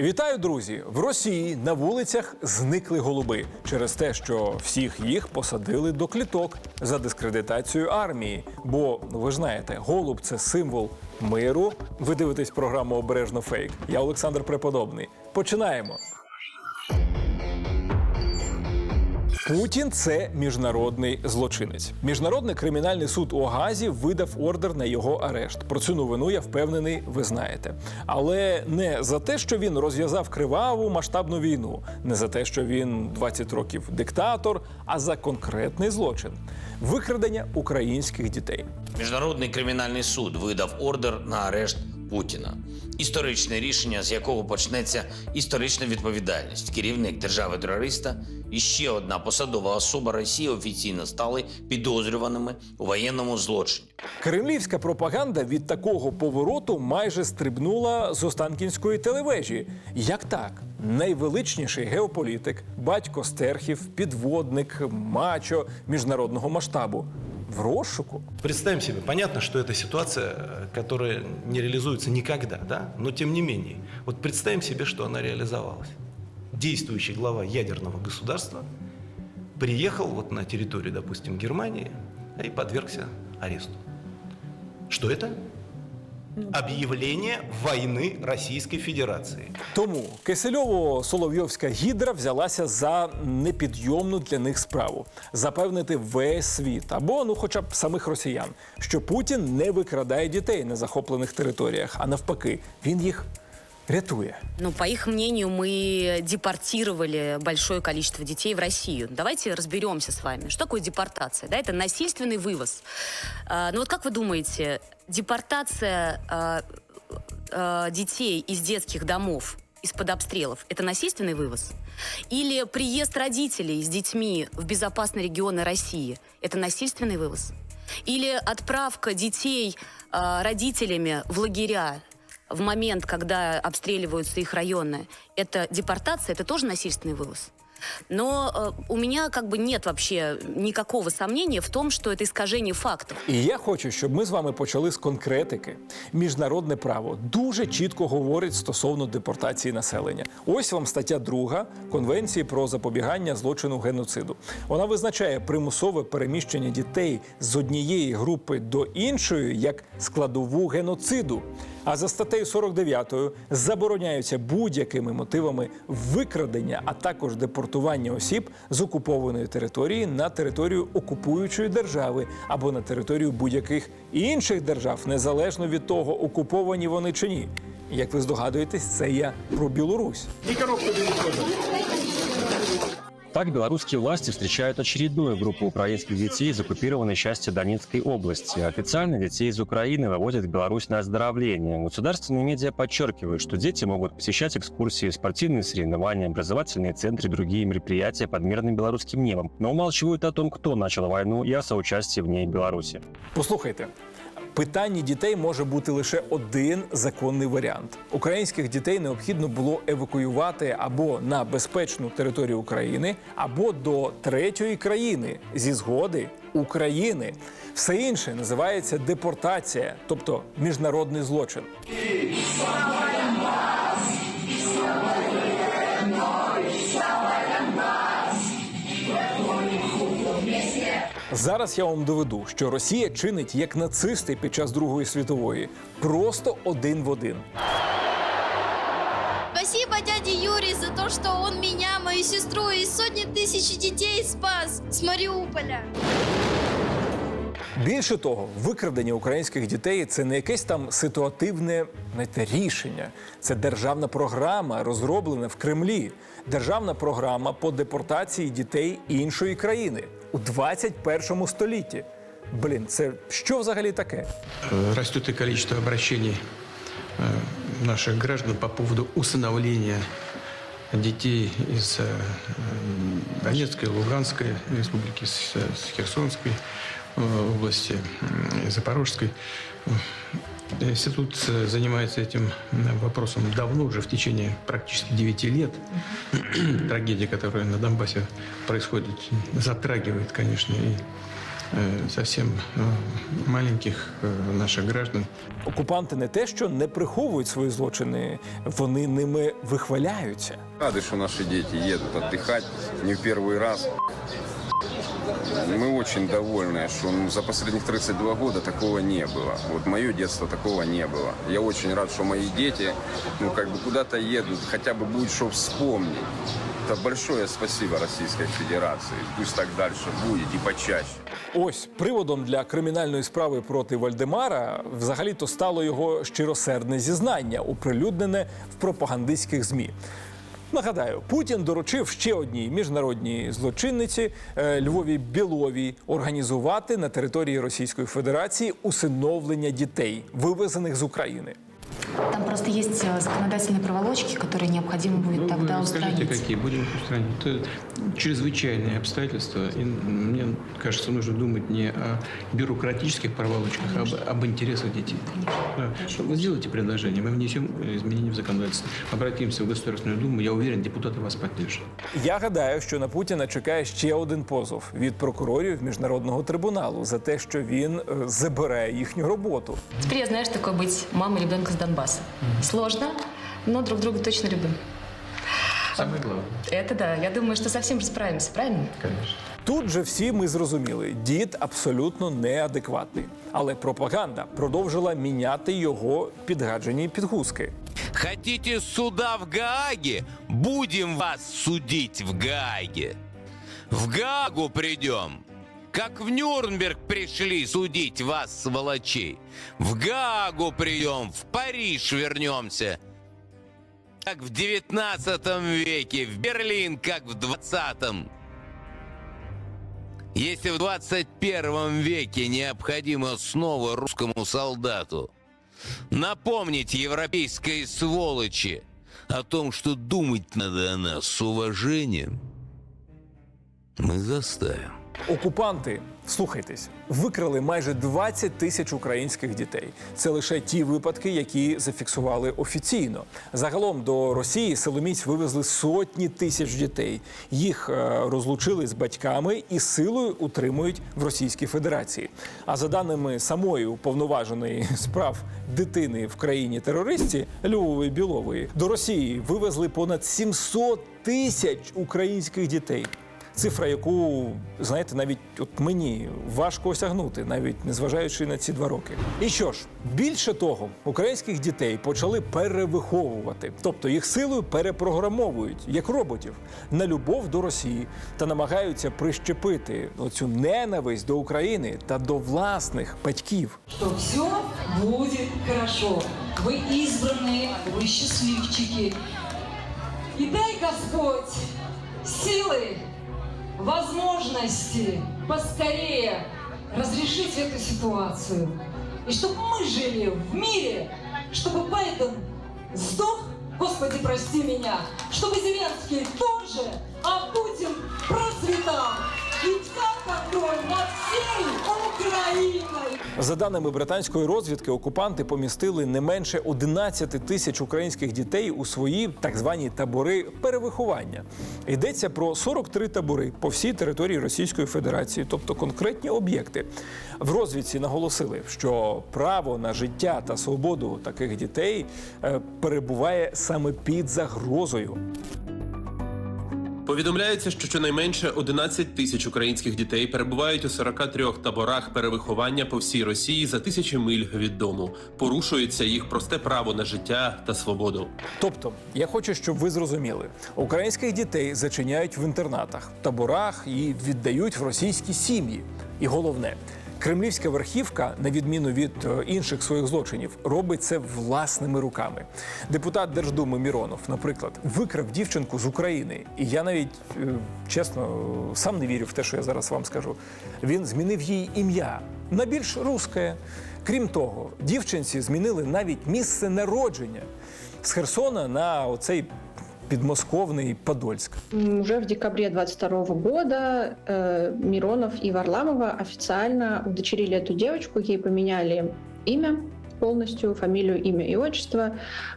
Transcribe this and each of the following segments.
Вітаю, друзі! В Росії на вулицях зникли голуби через те, що всіх їх посадили до кліток за дискредитацію армії. Бо ну, ви ж знаєте, голуб це символ миру. Ви дивитесь програму Обережно фейк. Я Олександр Преподобний. Починаємо. Путін це міжнародний злочинець. Міжнародний кримінальний суд у Газі видав ордер на його арешт. Про цю новину я впевнений, ви знаєте. Але не за те, що він розв'язав криваву масштабну війну, не за те, що він 20 років диктатор, а за конкретний злочин викрадення українських дітей. Міжнародний кримінальний суд видав ордер на арешт Путіна. Історичне рішення, з якого почнеться історична відповідальність. Керівник держави-терориста і ще одна посадова особа Росії офіційно стали підозрюваними у воєнному злочині. Кремлівська пропаганда від такого повороту майже стрибнула з Останкінської телевежі. Як так? Найвеличніший геополітик, батько стерхів, підводник, мачо міжнародного масштабу в розшуку. Представим себе, понятно, что это ситуация, э, которая не реализуется никогда, да? но тем не менее. Вот представим себе, что она реализовалась. Действующий глава ядерного государства приехал вот на территорию, допустим, Германии и подвергся аресту. Что это? Объявление війни Російської Федерації. Тому Кисельово-Соловйовська гідра взялася за непідйомну для них справу запевнити весь світ або ну, хоча б самих росіян, що Путін не викрадає дітей на захоплених територіях, а навпаки, він їх рятує. Ну, по их мнению, мы депортировали большое количество детей в Россию. Давайте разберемся с вами. Что такое депортация? Да, это насильственный вывоз. А, ну вот как вы думаете, депортация а, а, детей из детских домов из-под обстрелов – это насильственный вывоз? Или приезд родителей с детьми в безопасные регионы России – это насильственный вывоз? Или отправка детей а, родителями в лагеря в момент, когда обстреливаются их районы, это депортация, это тоже насильственный вывоз. Но э, у меня как бы нет вообще никакого сомнения в том, что это искажение фактов. І я хочу, щоб ми з вами почали з конкретики. Міжнародне право дуже чітко говорить стосовно депортації населення. Ось вам стаття 2 Конвенції про запобігання злочину геноциду. Вона визначає примусове переміщення дітей з однієї групи до іншої як складову геноциду. А за статтею 49 забороняються будь-якими мотивами викрадення, а також депортування осіб з окупованої території на територію окупуючої держави або на територію будь-яких інших держав, незалежно від того, окуповані вони чи ні. Як ви здогадуєтесь, це я про Білорусь. Так белорусские власти встречают очередную группу украинских детей из оккупированной части Донецкой области. Официально детей из Украины вывозят в Беларусь на оздоровление. Государственные медиа подчеркивают, что дети могут посещать экскурсии, спортивные соревнования, образовательные центры и другие мероприятия под мирным белорусским небом, но умалчивают о том, кто начал войну и о соучастии в ней Беларуси. Послухайте. Питанні дітей може бути лише один законний варіант. Українських дітей необхідно було евакуювати або на безпечну територію України, або до третьої країни зі згоди України. Все інше називається депортація, тобто міжнародний злочин. Зараз я вам доведу, що Росія чинить як нацисти під час Другої світової, просто один в один. Спасибо дяде Юрий за то, что он меня, мою сестру и сотни тысяч детей спас с Мариуполя. Більше того, викрадення українських дітей це не якесь там ситуативне знаєте, рішення. Це державна програма, розроблена в Кремлі. Державна програма по депортації дітей іншої країни у 21 столітті. Блін, це що взагалі таке? Э, Растет и количество обращений э, наших граждан по поводу усыновления детей из э, Донецкой, Луганской республики, с с Херсонской э, области, м, и Запорожской. Институт э, занимается этим м, вопросом давно, уже в течение практически 9 лет. Трагедия, которая на Донбассе происходит, затрагивает, конечно, и э, совсем э, маленьких э, наших граждан. Окупанти не те, що не приховують свої злочини, вони ними вихваляються. Рады, что наши дети едут отдыхать не в первый раз. Мы очень довольны, что ну, за последних 32 года такого не было. Вот мое детство такого не было. Я очень рад, что мои дети, ну, как бы куда-то едут, хотя бы будет что вспомнить. Это большое спасибо Российской Федерации. Пусть так дальше будет и почаще. Ось приводом для кримінальної справи проти Вальдемара взагалі-то стало його щиросердне зізнання, оприлюднене в пропагандистських змі. Нагадаю, Путін доручив ще одній міжнародній злочинниці е, Львові Біловій організувати на території Російської Федерації усиновлення дітей, вивезених з України. Там просто есть э, законодательные проволочки, которые необходимо будет Ну, тогда вы скажите, устранить. какие будем устранить? Это чрезвычайные обстоятельства. И мне кажется, нужно думать не о бюрократических проволочках, а об, об интересах детей. Да. Вы сделайте предложение, мы внесем изменения в законодательство. Обратимся в Государственную Думу, я уверен, депутаты вас поддержат. Я гадаю, що на Путіна чекає ще один позов від прокурорів міжнародного трибуналу за те, що він е, забирає їхню роботу. Теперь я знаю, что такое быть мамой ребенка с Донбасса. Сложно, но друг друга точно любим. Самое главное, Это да, я думаю, что совсем справимся, правильно? конечно. Тут же всі ми зрозуміли, дід абсолютно неадекватний. Але пропаганда продовжила міняти його підгаджені підгузки. Хотите суда в Гааге? Будем вас судить в Гааге. В Гаагу придем. Как в Нюрнберг пришли судить вас, сволочей. В Гаагу придем, в Париж вернемся. Как в 19 веке, в Берлин, как в 20-м. Если в 21 веке необходимо снова русскому солдату напомнить европейской сволочи о том, что думать надо о нас с уважением, мы заставим. Окупанти, слухайтесь, викрали майже 20 тисяч українських дітей. Це лише ті випадки, які зафіксували офіційно. Загалом до Росії силоміць вивезли сотні тисяч дітей. Їх е, розлучили з батьками і силою утримують в Російській Федерації. А за даними самої уповноваженої справ дитини в країні терористі Львової Білової, до Росії вивезли понад 700 тисяч українських дітей Цифра, яку знаєте, навіть от мені важко осягнути, навіть незважаючи на ці два роки. І що ж, більше того, українських дітей почали перевиховувати, тобто їх силою перепрограмовують як роботів на любов до Росії та намагаються прищепити оцю ненависть до України та до власних батьків. что все будет хорошо. Вы избранные, вы счастливчики. И дай Господь силы, Возможности поскорее разрешить эту ситуацию. И чтобы мы жили в мире, чтобы Байден сдох, Господи, прости меня, чтобы Зеленский тоже, а Путин процветал. За даними британської розвідки, окупанти помістили не менше 11 тисяч українських дітей у свої так звані табори перевиховання. Йдеться про 43 табори по всій території Російської Федерації, тобто конкретні об'єкти. В розвідці наголосили, що право на життя та свободу таких дітей е, перебуває саме під загрозою. Повідомляється, що щонайменше 11 тисяч українських дітей перебувають у 43 таборах перевиховання по всій Росії за тисячі миль від дому. Порушується їх просте право на життя та свободу. Тобто, я хочу, щоб ви зрозуміли, українських дітей зачиняють в інтернатах, таборах і віддають в російські сім'ї. І головне, кремлівська верхівка, на відміну від е, інших своїх злочинів, робить це власними руками. Депутат Держдуми Міронов, наприклад, викрав дівчинку з України, і я навіть е, чесно сам не вірю в те, що я зараз вам скажу. Він змінив їй ім'я на більш русське. Крім того, дівчинці змінили навіть місце народження з Херсона на оцей підмосковний Подольськ. М, Уже в декабре 22 года э, Миронов и Варламова официально удочерили эту девочку, ей поменяли имя, полностью фамилию, имя и отчество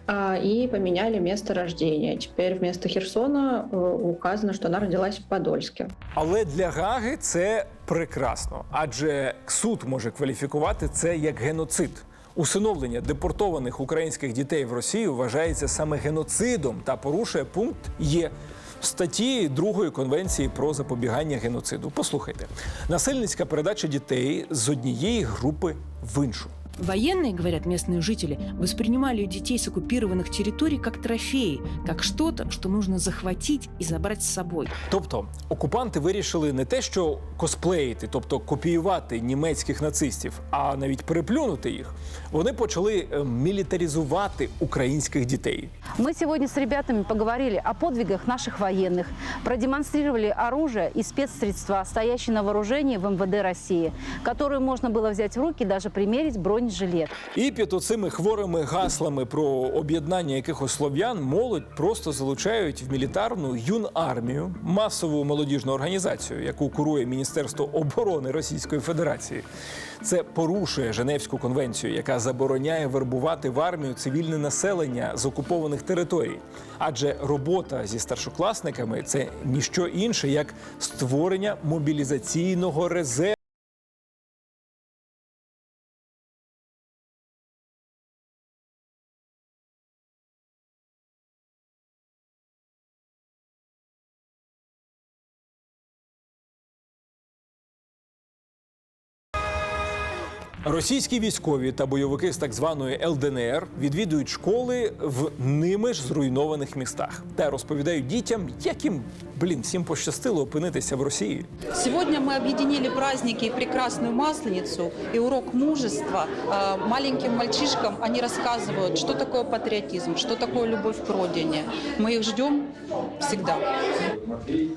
а, и поменяли место рождения. Теперь вместо Херсона э, указано, что она родилась в Подольске. Але для Гаги це прекрасно, адже суд може кваліфікувати це як геноцид. Усиновлення депортованих українських дітей в Росію вважається саме геноцидом та порушує пункт Є статті 2 Конвенції про запобігання геноциду. Послухайте, насильницька передача дітей з однієї групи в іншу. Военные, говорят местные жители, воспринимали детей с оккупированных территорий как трофеи, как что-то, что нужно захватить и забрать с собой. Тобто окупанти вирішили не те, що косплеїти, тобто копіювати німецьких нацистів, а навіть переплюнути їх. Вони почали е, мілітаризувати українських дітей. Мы сегодня с ребятами поговорили о подвигах наших военных, продемонстрировали оружие и спецсредства, стоящие на вооружении в МВД России, которые можно было взять в руки и даже примерить бронежилет. І під оцими хворими гаслами про об'єднання якихось слов'ян молодь просто залучають в мілітарну юнармію, масову молодіжну організацію, яку курує Міністерство оборони Російської Федерації. Це порушує Женевську конвенцію, яка забороняє вербувати в армію цивільне населення з окупованих територій. Адже робота зі старшокласниками це ніщо інше як створення мобілізаційного резерву. Російські військові та бойовики з так званої ЛДНР відвідують школи в ними ж зруйнованих містах та розповідають дітям, як їм блін всім пощастило опинитися в Росії. Сегодня мы объединили праздники и прекрасную Масленицу, и урок мужества. А, Маленьким мальчишкам они рассказывают, что такое патриотизм, что такое любовь к родине. Мы их ждем всегда. Матвей,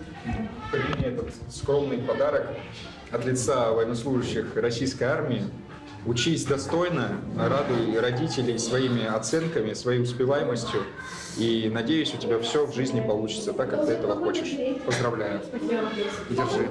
прими этот скромный подарок от лица военнослужащих российской армии. Учись достойно, радуй родителей своими оценками, своей успеваемостью. И надеюсь, у тебя все в жизни получится так, как ты этого хочешь. Поздравляю. Держи.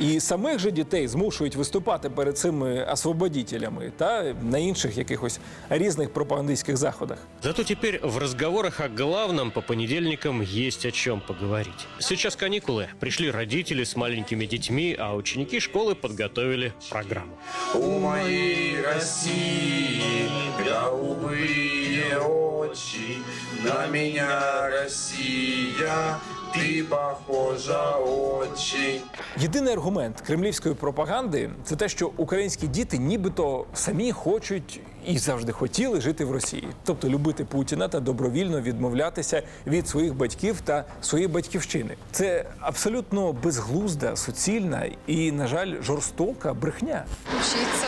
І самих же дітей змушують виступати перед цими освободітелями та на інших якихось різних пропагандистських заходах. Зато теперь в разговорах о главном по понедельникам есть о чем поговорить. Сейчас каникулы. Пришли родители с маленькими детьми, а ученики школы подготовили программу. У моей России голубые очи, на меня Россия, ты похожа очень. Єдиний аргумент кремлівської пропаганди це те, що українські діти нібито самі хочуть і завжди хотіли жити в Росії, тобто любити Путіна та добровільно відмовлятися від своїх батьків та своєї батьківщини. Це абсолютно безглузда, суцільна і, на жаль, жорстока брехня. Учиться.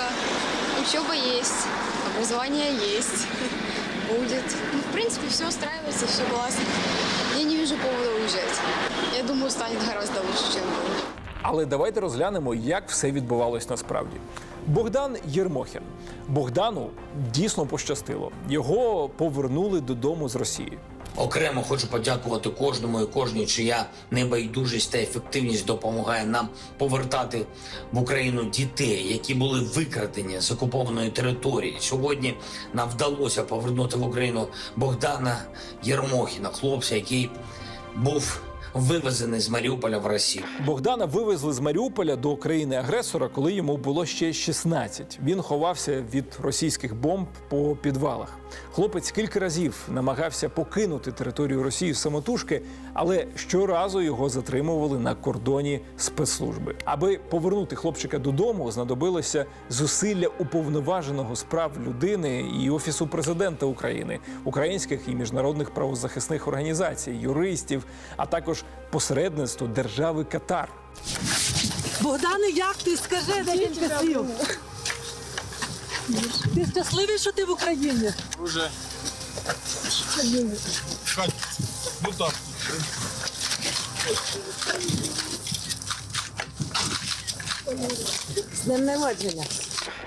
Учеба есть. Образование есть. Будет. Ну, в принципе, все устраивается, все классно. Я не вижу повода уезжать. Я думаю, станет гораздо лучше, чем было. Але давайте розглянемо, як все відбувалось насправді. Богдан Єрмохін. Богдану дійсно пощастило. Його повернули додому з Росії. Окремо хочу подякувати кожному і кожній, чия небайдужість та ефективність допомагає нам повертати в Україну дітей, які були викрадені з окупованої території. Сьогодні нам вдалося повернути в Україну Богдана Єрмохіна, хлопця, який був вивезений з Маріуполя в Росію. Богдана вивезли з Маріуполя до країни-агресора, коли йому було ще 16. Він ховався від російських бомб по підвалах. Хлопець кілька разів намагався покинути територію Росії самотужки, але щоразу його затримували на кордоні спецслужби. Аби повернути хлопчика додому, знадобилося зусилля уповноваженого з прав людини і офісу президента України, українських і міжнародних правозахисних організацій, юристів, а також посередництво держави Катар. Богдане, як ти? Скажи декілька слів. Ти щасливий, що ти в Україні? Уже. Ну так. З днем народження.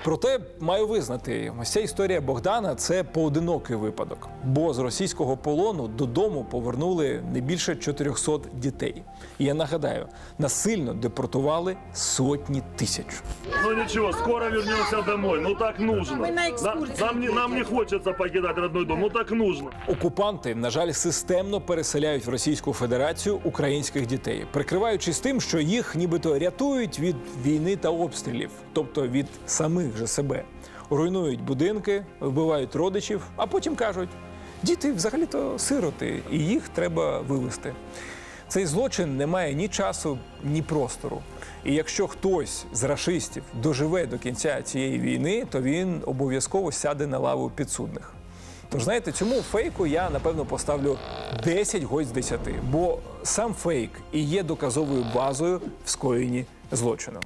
Проте маю визнати, ось ця історія Богдана це поодинокий випадок. Бо з російського полону додому повернули не більше 400 дітей. І я нагадаю, насильно депортували сотні тисяч. Ну ничего, скоро вернемся домой. Ну так нужно. Мы на На- экскурсии нам, не, нам не хочется покидать родной дом. Ну так нужно. Окупанти, на жаль, системно переселяють в Російську Федерацію українських дітей, прикриваючись тим, що їх нібито рятують від війни та обстрілів, тобто від самих же себе. Руйнують будинки, вбивають родичів, а потім кажуть: діти взагалі-то сироти, і їх треба вивезти. Цей злочин не має ні часу, ні простору. І якщо хтось з рашистів доживе до кінця цієї війни, то він обов'язково сяде на лаву підсудних. Тож знаєте, цьому фейку я напевно поставлю 10 гось з 10, бо сам фейк і є доказовою базою в скоєнні злочину.